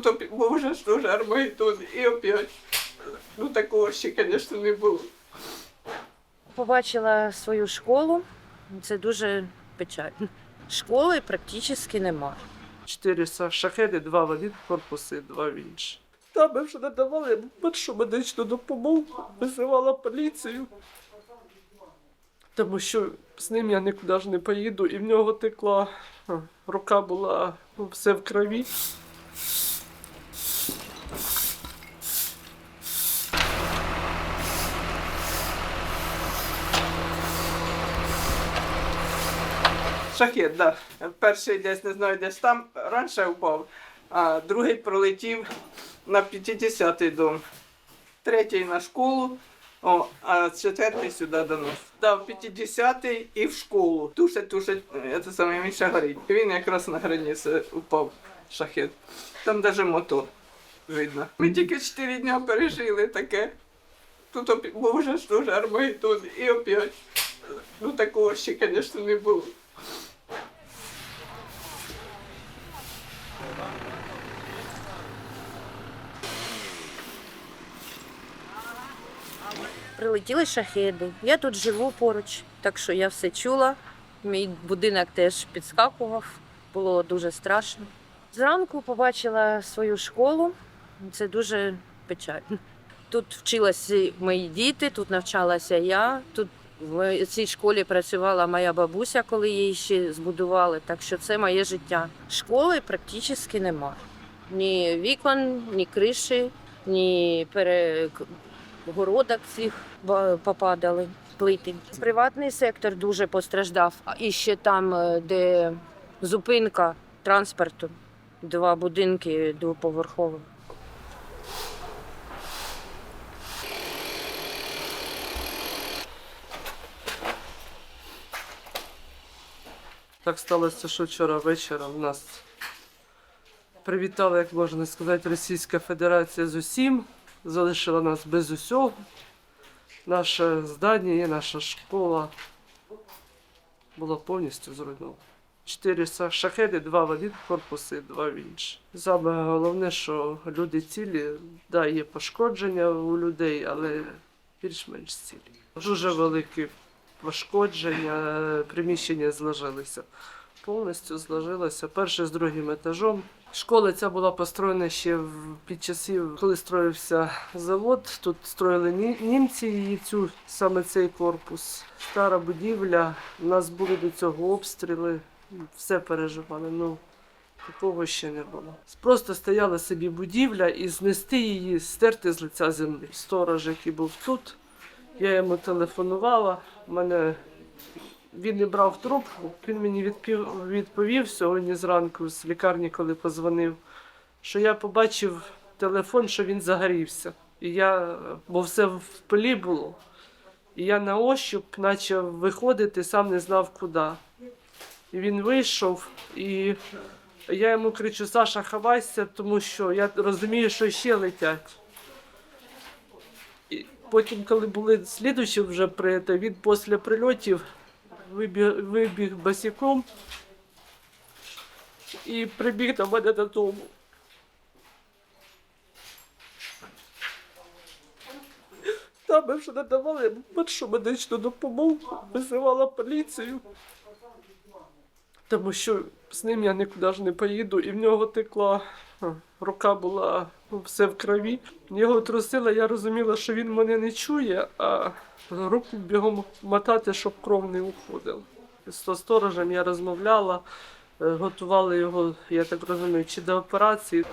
Тут ж дуже Армагеддон і опять. Ну такого ще, звісно, не було. Побачила свою школу. Це дуже печально. Школи практично немає. Чотири шахеди, два в один корпус і два в інший. Там ми вже надавали першу медичну допомогу, визивала поліцію. Тому що з ним я нікуди ж не поїду, і в нього текла, рука була ну, все в крові. Шахет. Да. Перший десь не знаю, десь там раніше впав, а другий пролетів на 50-й дом, третій на школу, о, а четвертий сюди до нас. Да, 50-й і в школу. Тушить, тушить, це саме ще горить. Він якраз на границі упав шахет. Там навіть мотор видно. Ми тільки 4 дні пережили таке. Тут опі- був вже ж дуже Армагеддон і опять. Ну такого ще, звісно, не було. Прилетіли шахеди. Я тут живу поруч, так що я все чула. Мій будинок теж підскакував, було дуже страшно. Зранку побачила свою школу. Це дуже печально. Тут вчилися мої діти, тут навчалася я. Тут в цій школі працювала моя бабуся, коли її ще збудували. Так що це моє життя. Школи практично немає. Ні вікон, ні криші, ні перегородок цих попадали. Плити. Приватний сектор дуже постраждав. І ще там, е, де зупинка транспорту, два будинки двоповерхові. Так сталося, що вчора вечором нас привітала, як можна сказати, Російська Федерація з усім, залишила нас без усього. Наше здання і наша школа була повністю зруйнована. Чотири шахеди, два в один корпус і два в інший. Саме головне, що люди цілі, да, є пошкодження у людей, але більш-менш цілі. Дуже великі пошкодження, приміщення зложилися. Повністю зложилося перше з другим етажом. Школа ця була построєна ще під часів, коли строївся завод. Тут строїли ні- німці її цю саме цей корпус. Стара будівля. У нас були до цього обстріли. Все переживали. Ну такого ще не було. Просто стояла собі будівля і знести її, стерти з лиця землі. Сторож, який був тут. Я йому телефонувала. Мене він не брав трубку. Він мені відпів, відповів сьогодні зранку з лікарні, коли позвонив, що я побачив телефон, що він загорівся. І я, бо все в пилі було. І я на ощуп почав виходити, сам не знав куди. І він вийшов, і я йому кричу: Саша, ховайся, тому що я розумію, що ще летять. Потім, коли були слідучі вже при він після прильотів вибіг, вибіг босиком і прибіг до мене додому. Там ми вже надавали першу медичну допомогу, визивала поліцію. Тому що з ним я нікуди ж не поїду, і в нього текла рука була все в крові. Його трусила, я розуміла, що він мене не чує, а руку бігом мотати, щоб кров не уходила. З сторожем я розмовляла, е, готували його, я так розумію, чи до операції.